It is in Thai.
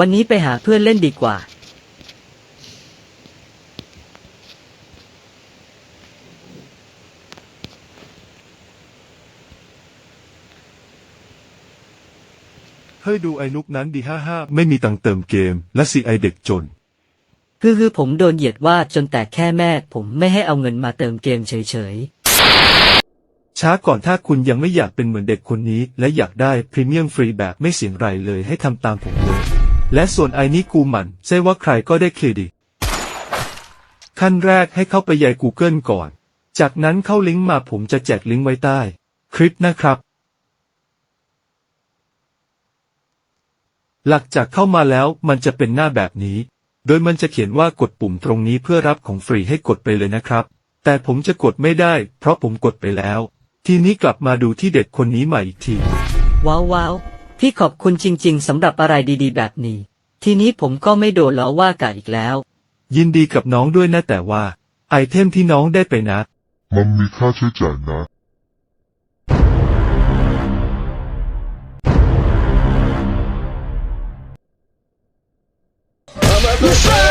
วันนี้ไปหาเพื่อนเล่นดีกว่า เฮ้ยดูไอ้นุกนั้นดีห้าห้าไม่มีตังค์เติมเกม และสิไอเด็กจน คือคือผมโดนเหยียดว่าจนแต่แค่แม่ ผมไม่ให้เอาเงินมาเติมเกมเฉยช้าก่อนถ้าคุณยังไม่อยากเป็นเหมือนเด็กคนนี้ และอยากได้พรีเมียมฟรีแบบไม่เสียงไรเลยให้ทำตามผมเลย และส่วนไอ้นี้กูมันใช่ว่าใครก็ได้เครดิตขั้นแรกให้เข้าไปยาย Google ก่อน จากนั้นเข้าลิงก์มาผมจะแจกลิงก์ไว้ใต้ คลิปนะครับ หลังจากเข้ามาแล้วมันจะเป็นหน้าแบบนี้ โดยมันจะเขียนว่ากดปุ่มตรงนี้เพื่อรับของฟรีให้กดไปเลยนะครับ แต่ผมจะกดไม่ได้ เพราะผมกดไปแล้ว ทีนี้กลับมาดูที่เด็กคนนี้ใหม่อีกที ว้าวว้าว พี่ขอบคุณจริง ๆสำหรับอะไรดีๆ แบบนี้ ทีนี้ผมก็ไม่โดนล้อว่ากะอีกแล้ว ยินดีกับน้องด้วยนะแต่ว่า ไอเทมที่น้องได้ไปนะ มันมีค่าใช้จ่ายนะ I'm at the